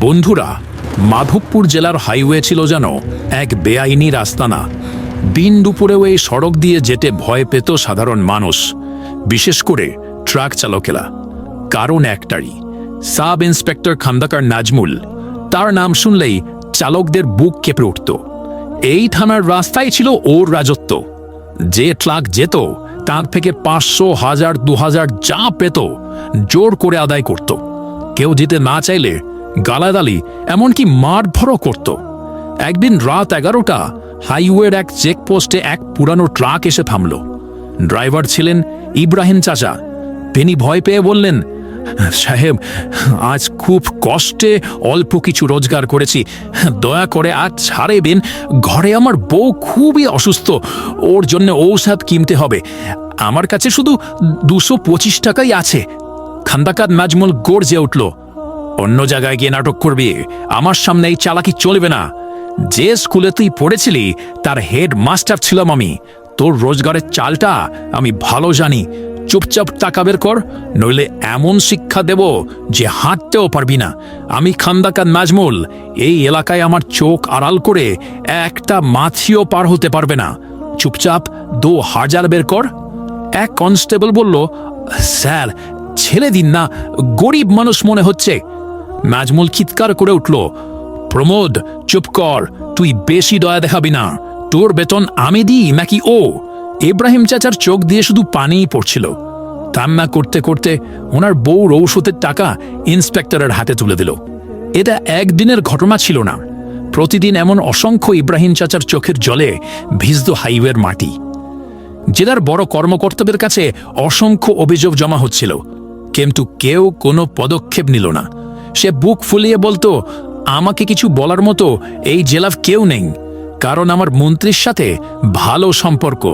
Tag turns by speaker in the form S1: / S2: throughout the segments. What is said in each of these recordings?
S1: বন্ধুরা, মাধবপুর জেলার হাইওয়ে ছিল যেন এক বেআইনি রাস্তানা। দিন দুপুরেও এই সড়ক দিয়ে যেতে ভয় পেত সাধারণ মানুষ, বিশেষ করে ট্রাক চালকেরা। কারণ একটারই, সাব ইন্সপেক্টর খান্দাকার নাজমুল। তার নাম শুনলেই চালকদের বুক কেঁপে উঠত। এই থানার রাস্তাই ছিল ওর রাজত্ব। যে ট্রাক যেত, তার থেকে পাঁচশো, হাজার দু হাজার যা পেত, জোর করে আদায় করত। কেউ যেতে না চাইলে গালাগালি এমনকি মার ভরও করত। একদিন রাত এগারোটা হাইওয়ের এক চেকপোস্টে এক পুরানো ট্রাক এসে থামল। ড্রাইভার ছিলেন ইব্রাহিম চাচা। তিনি ভয় পেয়ে বললেন, সাহেব, আজ খুব কষ্টে অল্প কিছু রোজগার করেছি। দয়া করে আজ ছাড়েবেন ঘরে আমার বউ খুবই অসুস্থ। ওর জন্য ঔষধ কিনতে হবে। আমার কাছে শুধু দুশো পঁচিশ টাকাই আছে। খান্দাকার নাজমুল গর্জে উঠল। অন্য জায়গায় গিয়ে নাটক করবি। আমার সামনে এই চালাকি চলবে না। যে স্কুলে তুই পড়েছিলি, তার হেড মাস্টার ছিলাম আমি। তোর রোজগারের চালটা আমি ভালো জানি। চুপচাপ টাকা বের কর, নইলে এমন শিক্ষা দেব যে হাঁটতেও পারবি না। আমি খান্দাকার নাজমুল, এই এলাকায় আমার চোখ আড়াল করে একটা মাছিও পার হতে পারবে না। চুপচাপ দু হাজার বের কর। এক কনস্টেবল বলল, স্যার, ছেড়ে দিন না, গরিব মানুষ মনে হচ্ছে। নাজমুল চিৎকার করে উঠল, প্রমোদ, চুপ কর, তুই বেশি দয়া দেখাবি না। তোর বেতন আমি দিই নাকি ও? ইব্রাহিম চাচার চোখ দিয়ে শুধু পানিই পড়ছিল। কান্না করতে করতে ওনার বউর ঔষধের টাকা ইন্সপেক্টরের হাতে তুলে দিল। এটা একদিনের ঘটনা ছিল না। প্রতিদিন এমন অসংখ্য ইব্রাহিম চাচার চোখের জলে ভিজত হাইওয়ের মাটি। জেলার বড় কর্মকর্তাদের কাছে অসংখ্য অভিযোগ জমা হচ্ছিল। কিন্তু কেউ কোনো পদক্ষেপ নিল না। সে বুক ফুলিয়ে বলতো, আমাকে কিছু বলার মতো এই জেলাফ কেউ নেই, কারণ আমার মন্ত্রীর সাথে ভালো সম্পর্ক।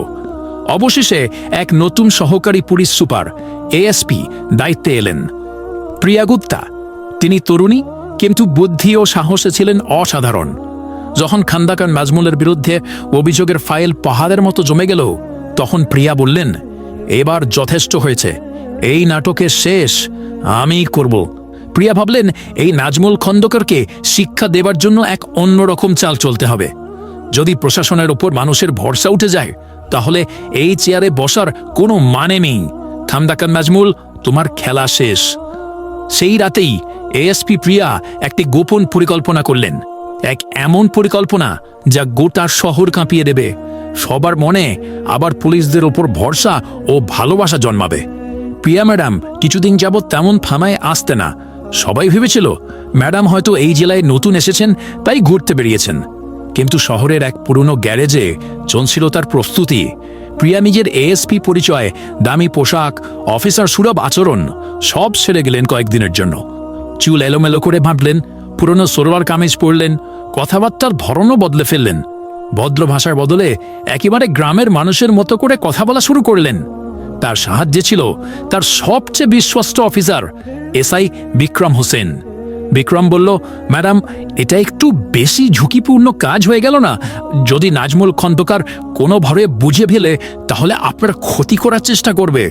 S1: অবশেষে এক নতুন সহকারী পুলিশ সুপার, এএসপি, দায়িত্বে এলেন। প্রিয়া গুপ্তা, তিনি তরুণী, কিন্তু বুদ্ধি ও সাহসে ছিলেন অসাধারণ। যখন খান্দাকার নাজমুলের বিরুদ্ধে অভিযোগের ফাইল পাহাড়ের মতো জমে গেল, তখন প্রিয়া বললেন, এবার যথেষ্ট হয়েছে, এই নাটকের শেষ আমি করব। প্রিয়া ভাবলেন, এই নাজমুল খন্দকারকে শিক্ষা দেবার জন্য এক অন্যরকম চাল চলতে হবে। যদি প্রশাসনের ওপর মানুষের ভরসা উঠে যায়, তাহলে এই চেয়ারে বসার কোনো মানে নেই। খামদাকার নাজমুল, তোমার খেলা শেষ। সেই রাতেই এএসপি প্রিয়া একটি গোপন পরিকল্পনা করলেন। এক এমন পরিকল্পনা যা গোটা শহর কাঁপিয়ে দেবে। সবার মনে আবার পুলিশদের ওপর ভরসা ও ভালোবাসা জন্মাবে। প্রিয়া ম্যাডাম, কিছুদিন যাবৎ তেমন থানায় আসতে না। সবাই ভেবেছিল, ম্যাডাম হয়তো এই জেলায় নতুন এসেছেন, তাই ঘুরতে বেরিয়েছেন। কিন্তু শহরের এক পুরনো গ্যারেজে চলছিল তার প্রস্তুতি। প্রিয়া নিজের এএসপি পরিচয়, দামি পোশাক, অফিসার সুলভ আচরণ, সব সেরে গেলেন কয়েকদিনের জন্য। চুল এলোমেলো করে ভাবলেন পুরনো সরোয়ার কামিজ পরলেন, কথাবার্তার ধরনও বদলে ফেললেন। ভদ্র ভাষার বদলে একেবারে গ্রামের মানুষের মতো করে কথা বলা শুরু করলেন। তার সাহায্যে ছিল তার সবচেয়ে বিশ্বস্ত অফিসার এসআই বিক্রম হোসেন। বিক্রম বলল, ম্যাডাম, এটা একটু বেশি ঝুঁকিপূর্ণ কাজ হয়ে গেল না? যদি নাজমুল খন্দকার কোনোভাবে বুঝে ফেলে, তাহলে আপনার ক্ষতি করার চেষ্টা করবে।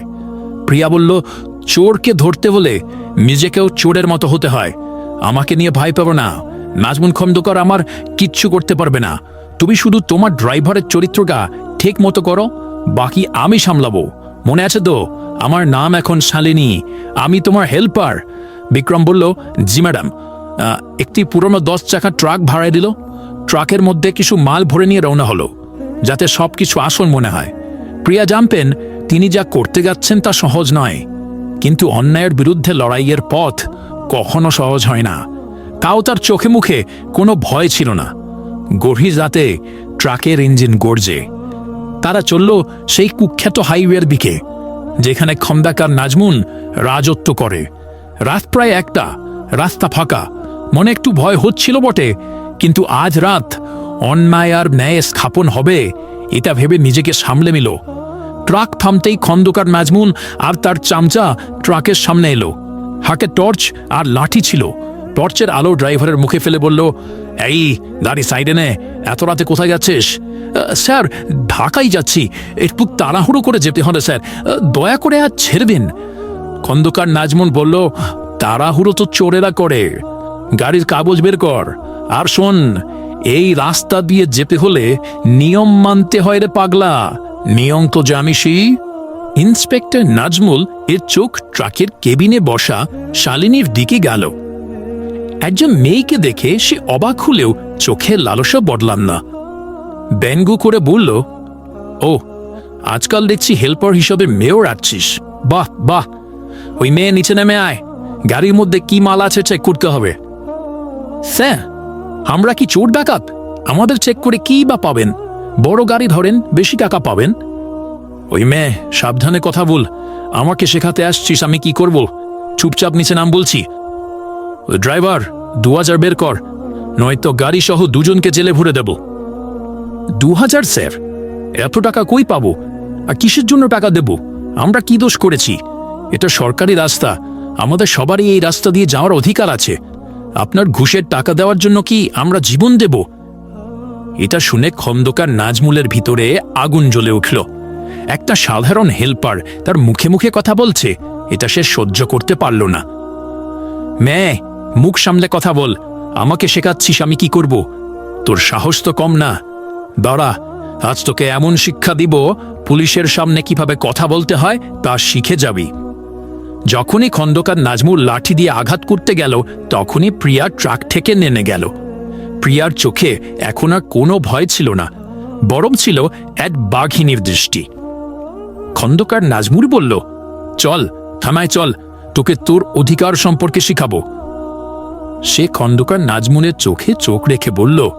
S1: প্রিয়া বলল, চোরকে ধরতে হলে নিজেকেও চোরের মতো হতে হয়। আমাকে নিয়ে ভয় পাবো না। নাজমুল খন্দকার আমার কিচ্ছু করতে পারবে না। তুমি শুধু তোমার ড্রাইভারের চরিত্রটা ঠিক মতো করো, বাকি আমি সামলাবো। মনে আছে তো? আমার নাম এখন শালিনী। আমি তোমার হেল্পার। বিক্রম বলল, জি, ম্যাডাম। একটি পুরনো দশ চাকা ট্রাক ভাড়ায় দিল। ট্রাকের মধ্যে কিছু মাল ভরে নিয়ে রওনা হলো, যাতে সব কিছু আসল মনে হয়। প্রিয়া জানতেন, তিনি যা করতে যাচ্ছেন তা সহজ নয়। কিন্তু অন্যায়ের বিরুদ্ধে লড়াইয়ের পথ কখনো সহজ হয় না। তাও তার চোখে মুখে কোনো ভয় ছিল না। গভীর রাতে ট্রাকের ইঞ্জিন গর্জে। তারা চলল সেই কুখ্যাত হাইওয়ের দিকে, যেখানে খন্দাকার নাজমুন রাজত্ব করে। রাত প্রায় একটা, রাস্তা ফাঁকা, মনে একটু ভয় হচ্ছিল বটে, কিন্তু আজ রাত অন্যায় আর ন্যায় স্থাপন হবে, এটা ভেবে নিজেকে সামলে মিল ট্রাক থামতেই খন্দকার নাজমুন আর তার চামচা ট্রাকের সামনে এলো। হাকে টর্চ আর লাঠি ছিল। টর্চের আলো ড্রাইভারের মুখে ফেলে বলল, এই গাড়ি সাইডে নে, এত রাতে কোথায় যাচ্ছিস? স্যার, ঢাকাই যাচ্ছি। একটু তাড়াহুড়ো করে যেতে হবে, স্যার। দয়া করে আর ছেড়ে দিন খন্দকার নাজমুন বলল, তাড়াহুড়ো তো চোরেরা করে। গাড়ির কাগজ বের কর। আর শোন, এই রাস্তা দিয়ে যেতে হলে নিয়ম মানতে হয় রে পাগলা। নিয়ম তো জানিসই। ইন্সপেক্টর নাজমুল, এর চোখ ট্রাকের কেবিনে বসা শালিনীর দিকে গেল। একজন মেয়েকে দেখে সে অবাক হলেও চোখের লালসা বদলান না। ব্যঙ্গ করে বলল, ও, আজকাল দেখছি হেল্পার হিসাবে মেয়েও রাখছিস। বাহ বাহ। ওই মেয়ে নিচে নেমে আয়। গাড়ির মধ্যে কি মাল আছে চেক করতে হবে। স্যার, আমরা কি চোর ডাকাত? আমাদের চেক করে কি বা পাবেন? বড় গাড়ি ধরেন, বেশি টাকা পাবেন? ওই মেয়ে, সাবধানে কথা বল। আমাকে শেখাতে আসছিস, আমি কি করব? চুপচাপ নিচে নাম বলছি। ড্রাইভার দু হাজার বের কর, নয়তো গাড়ি সহ দুজনকে জেলে ভরে দেব। দু হাজার স্যার? এত টাকা কই পাবো? আর কিসের জন্য টাকা দেব? আমরা কি দোষ করেছি? এটা সরকারি রাস্তা। আমাদের সবারই এই রাস্তা দিয়ে যাওয়ার অধিকার আছে। আপনার ঘুষের টাকা দেওয়ার জন্য কি আমরা জীবন দেব? এটা শুনে খন্দকার নাজমুলের ভিতরে আগুন জ্বলে উঠল। একটা সাধারণ হেল্পার তার মুখে মুখে কথা বলছে। এটা সে সহ্য করতে পারল না। মেয়ে মুখ সামলে কথা বল। আমাকে শেখাচ্ছিস আমি কি করব? তোর সাহস তো কম না। দাঁড়া, আজ তোকে এমন শিক্ষা দিব, পুলিশের সামনে কীভাবে কথা বলতে হয় তা শিখে যাবি। যখনই খন্দকার নাজমুল লাঠি দিয়ে আঘাত করতে গেল, তখনই প্রিয়া ট্রাক থেকে নেমে গেল। প্রিয়ার চোখে এখন আর কোনো ভয় ছিল না, বরং ছিল এক বাঘিনীর দৃষ্টি। খন্দকার নাজমুল বলল, চল থামায় চল, তোকে তোর অধিকার সম্পর্কে শিখাবো। সে খন্দকার নাজমুনের চোখে চোখ রেখে বলল,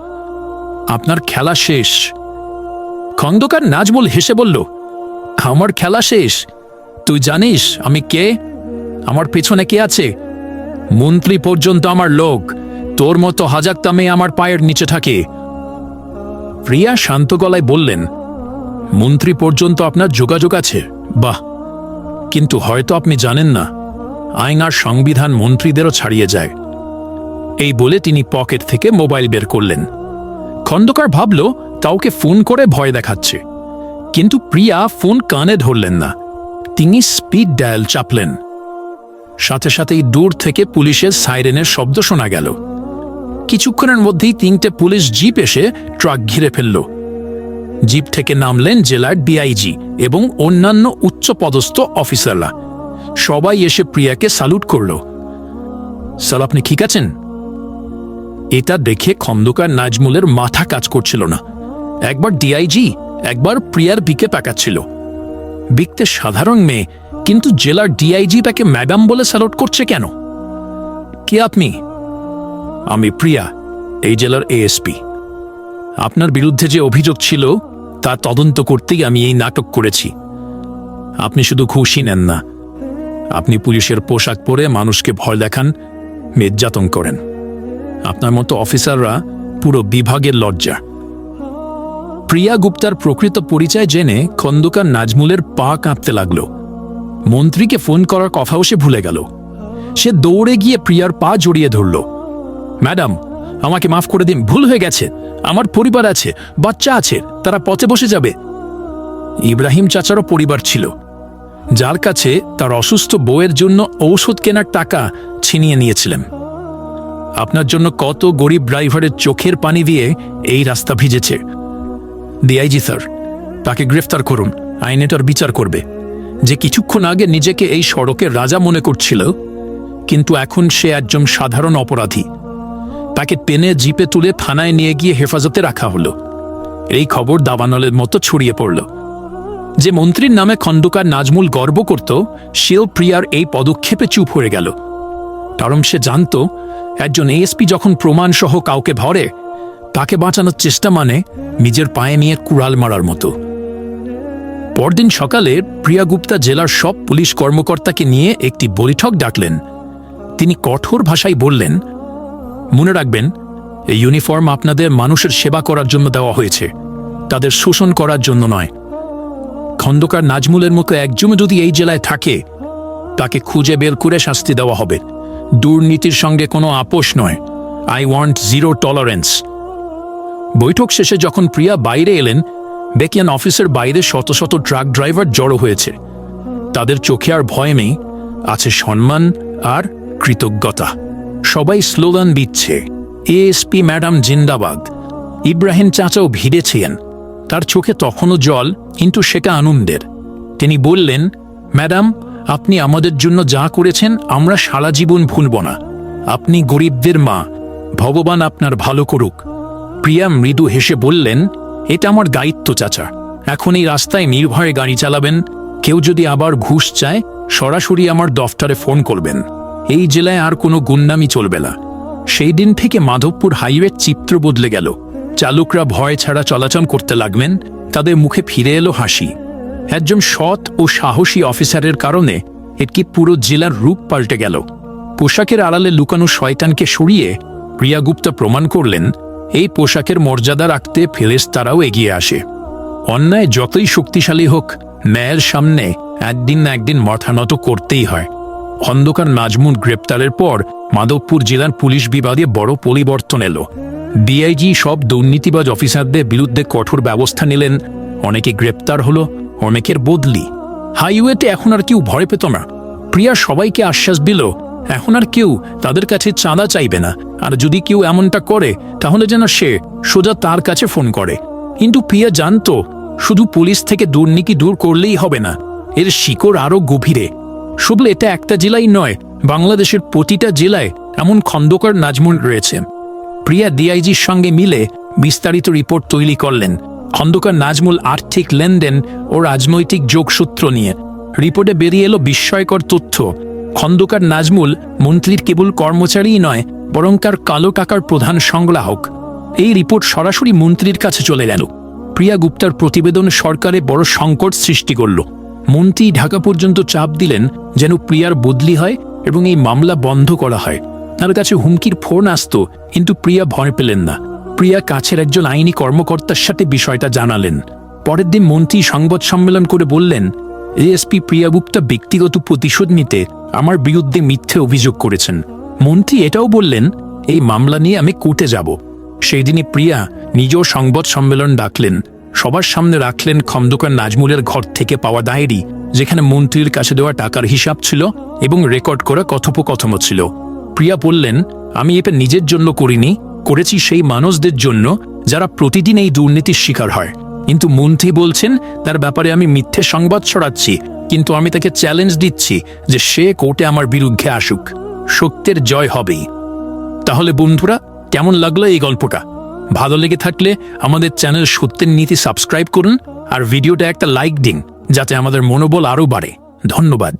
S1: আপনার খেলা শেষ। খন্দকার নাজমুল হেসে বলল, আমার খেলা শেষ। তুই জানিস আমি কে? আমার পেছনে কে আছে? মন্ত্রী পর্যন্ত আমার লোক। তোর মতো হাজার তামে আমার পায়ের নিচে থাকে। প্রিয়া শান্ত গলায় বললেন, মন্ত্রী পর্যন্ত আপনার যোগাযোগ আছে। বাহ! কিন্তু হয়তো আপনি জানেন না, আইন আর সংবিধান মন্ত্রীদেরও ছাড়িয়ে যায়। এই বলে তিনি পকেট থেকে মোবাইল বের করলেন। খন্দকার ভাবল, কাউকে ফোন করে ভয় দেখাচ্ছে। কিন্তু প্রিয়া ফোন কানে ধরলেন না। তিনি স্পিড ডায়াল চাপলেন। সাথে সাথেই দূর থেকে পুলিশের সাইরেনের শব্দ শোনা গেল। কিছুক্ষণের মধ্যেই তিনটে পুলিশ জিপ এসে ট্রাক ঘিরে ফেলল। জিপ থেকে নামলেন জেলার ডিআইজি এবং অন্যান্য উচ্চপদস্থ অফিসাররা। সবাই এসে প্রিয়াকে স্যালুট করল। স্যার আপনি ঠিক আছেন? এটা দেখে খন্দকার নাজমুলের মাথা কাজ করছিল না। একবার ডিআইজি একবার প্রিয়ার বিকে পাকাচ্ছিল বিকতে সাধারণ মেয়ে, কিন্তু জেলার ডিআইজি তাকে ম্যাডাম বলে স্যালুট করছে কেন? কে আপনি? আমি প্রিয়া, এই জেলার এএসপি আপনার বিরুদ্ধে যে অভিযোগ ছিল, তা তদন্ত করতেই আমি এই নাটক করেছি। আপনি শুধু খুশি নেন না। আপনি পুলিশের পোশাক পরে মানুষকে ভয় দেখান, নির্যাতন করেন। আপনার মতো অফিসাররা পুরো বিভাগের লজ্জা। প্রিয়া গুপ্তার প্রকৃত পরিচয় জেনে খন্দকার নাজমুলের পা কাঁপতে লাগল। মন্ত্রীকে ফোন করার কথাও সে ভুলে গেল। সে দৌড়ে গিয়ে প্রিয়ার পা জড়িয়ে ধরল। ম্যাডাম, আমাকে মাফ করে দিন, ভুল হয়ে গেছে। আমার পরিবার আছে, বাচ্চা আছে, তারা পথে বসে যাবে। ইব্রাহিম চাচারও পরিবার ছিল। যার কাছে তার অসুস্থ বউয়ের জন্য ঔষধ কেনার টাকা ছিনিয়ে নিয়েছিলেন। আপনার জন্য কত গরিব ড্রাইভারের চোখের পানি দিয়ে এই রাস্তা ভিজেছে। ডিআইজি স্যার তাকে গ্রেফতার করুন। আইন এটার বিচার করবে। যে কিছুক্ষণ আগে নিজেকে এই সড়কের রাজা মনে করছিল, কিন্তু এখন সে একজন সাধারণ অপরাধী। তাকে টেনে জিপে তুলে থানায় নিয়ে গিয়ে হেফাজতে রাখা হলো। এই খবর দাবানলের মতো ছড়িয়ে পড়ল। যে মন্ত্রীর নামে খন্দকার নাজমুল গর্ব করত, সেও প্রিয়ার এই পদক্ষেপে চুপ হয়ে গেল। কারণ সে জানত, একজন এএসপি যখন প্রমাণসহ কাউকে ভরে তাকে বাঁচানোর চেষ্টা মানে নিজের পায়ে নিয়ে কুড়াল মারার মতো। পরদিন সকালে প্রিয়া গুপ্তা জেলার সব পুলিশ কর্মকর্তাকে নিয়ে একটি বৈঠক ডাকলেন। তিনি কঠোর ভাষায় বললেন, মনে রাখবেন, এই ইউনিফর্ম আপনাদের মানুষের সেবা করার জন্য দেওয়া হয়েছে। তাদের শোষণ করার জন্য নয়। খন্দকার নাজমুলের মতো একজন যদি এই জেলায় থাকে, তাকে খুঁজে বের করে শাস্তি দেওয়া হবে। দুর্নীতির সঙ্গে কোনো আপোষ নয়। আই ওয়ান্ট জিরো টলারেন্স বৈঠক শেষে যখন প্রিয়া বাইরে এলেন, বেকিয়ান অফিসের বাইরে শত শত ট্রাক ড্রাইভার জড়ো হয়েছে। তাদের চোখে আর ভয় নেই, আছে সম্মান আর কৃতজ্ঞতা। সবাই স্লোগান দিচ্ছে এএসপি ম্যাডাম জিন্দাবাদ। ইব্রাহিম চাচাও ভিড়েছিলেন তার চোখে তখনও জল, কিন্তু সেটা আনন্দের। তিনি বললেন, ম্যাডাম আপনি আমাদের জন্য যা করেছেন, আমরা সারা জীবন ভুলব না। আপনি গরিবদের মা, ভগবান আপনার ভালো করুক। প্রিয়া মৃদু হেসে বললেন, এটা আমার দায়িত্ব, চাচা। এখন এই রাস্তায় নির্ভয়ে গাড়ি চালাবেন। কেউ যদি আবার ঘুষ চায়, সরাসরি আমার দফতরে ফোন করবেন। এই জেলায় আর কোনো গুন্ডামি চলবে না। সেই দিন থেকে মাধবপুর হাইওয়ের চিত্র বদলে গেল। চালকরা ভয় ছাড়া চলাচল করতে লাগবেন তাদের মুখে ফিরে এলো হাসি। একজন সৎ ও সাহসী অফিসারের কারণে এটি পুরো জেলার রূপ পাল্টে গেল। পোশাকের আড়ালে লুকানো শয়তানকে সরিয়ে প্রিয়া গুপ্তা প্রমাণ করলেন, এই পোশাকের মর্যাদা রাখতে ফেরেশতারাও এগিয়ে আসে। অন্যায় যতই শক্তিশালী হোক, ন্যায়ের সামনে একদিন না একদিন মাথা নত করতেই হয়। অন্ধকার নাজমুন গ্রেপ্তারের পর মাধবপুর জেলার পুলিশ বিভাগে বড় পরিবর্তন এলো। ডিআইজি সব দুর্নীতিবাজ অফিসারদের বিরুদ্ধে কঠোর ব্যবস্থা নিলেন, অনেকে গ্রেপ্তার হলো অনেকের বদলি। হাইওয়েতে এখন আর কেউ ভয় পেত না। প্রিয়া সবাইকে আশ্বাস দিল, এখন আর কেউ তাদের কাছে চাঁদা চাইবে না। আর যদি কেউ এমনটা করে, তাহলে যেন সে সোজা তার কাছে ফোন করে। কিন্তু প্রিয়া জানতো, শুধু পুলিশ থেকে দুর্নীতি দূর করলেই হবে না। এর শিকড় আরও গভীরে। শুধু এটা একটা জেলাই নয়, বাংলাদেশের প্রতিটা জেলায় এমন খন্দকার নাজমুল রয়েছে। প্রিয়া ডিআইজির সঙ্গে মিলে বিস্তারিত রিপোর্ট তৈরি করলেন। খন্দকার নাজমুল আর্থিক লেনদেন ও রাজনৈতিক যোগসূত্র নিয়ে। রিপোর্টে বেরিয়ে এলো বিস্ময়কর তথ্য। খন্দকার নাজমুল মন্ত্রীর কেবল কর্মচারীই নয়, বরং তার কালো টাকার প্রধান সংগ্রাহক। এই রিপোর্ট সরাসরি মন্ত্রীর কাছে চলে গেল। প্রিয়া গুপ্তার প্রতিবেদন সরকারে বড় সংকট সৃষ্টি করল। মন্ত্রী ঢাকা পর্যন্ত চাপ দিলেন যেন প্রিয়ার বদলি হয় এবং এই মামলা বন্ধ করা হয়। তার কাছে হুমকির ফোন আসত, কিন্তু প্রিয়া ভয় পেলেন না। প্রিয়া কাছের একজন আইনি কর্মকর্তার সাথে বিষয়টা জানালেন। পরের দিন মন্ত্রী সংবাদ সম্মেলন করে বললেন, এএসপি প্রিয়া গুপ্তা ব্যক্তিগত প্রতিশোধ নিতে আমার বিরুদ্ধে মিথ্যে অভিযোগ করেছেন। মন্ত্রী এটাও বললেন, এই মামলা নিয়ে আমি কোর্টে যাব। সেই দিনই প্রিয়া নিজেও সংবাদ সম্মেলন ডাকলেন। সবার সামনে রাখলেন খন্দকার নাজমুলের ঘর থেকে পাওয়া ডায়েরি, যেখানে মন্ত্রীর কাছে দেওয়া টাকার হিসাব ছিল এবং রেকর্ড করা কথোপকথনও ছিল। প্রিয়া বললেন, আমি এটা নিজের জন্য করিনি করেছি সেই মানুষদের জন্য যারা প্রতিদিন এই দুর্নীতির শিকার হয়। কিন্তু মন্ত্রী বলছেন, তার ব্যাপারে আমি মিথ্যে সংবাদ ছড়াচ্ছি, কিন্তু আমি তাকে চ্যালেঞ্জ দিচ্ছি যে সে কোর্টে আমার বিরুদ্ধে আসুক। সত্যের জয় হবেই। তাহলে বন্ধুরা, কেমন লাগল এই গল্পটা? ভালো লেগে থাকলে আমাদের চ্যানেল সত্যের নীতি সাবস্ক্রাইব করুন আর ভিডিওটা একটা লাইক দিন, যাতে আমাদের মনোবল আরও বাড়ে। ধন্যবাদ।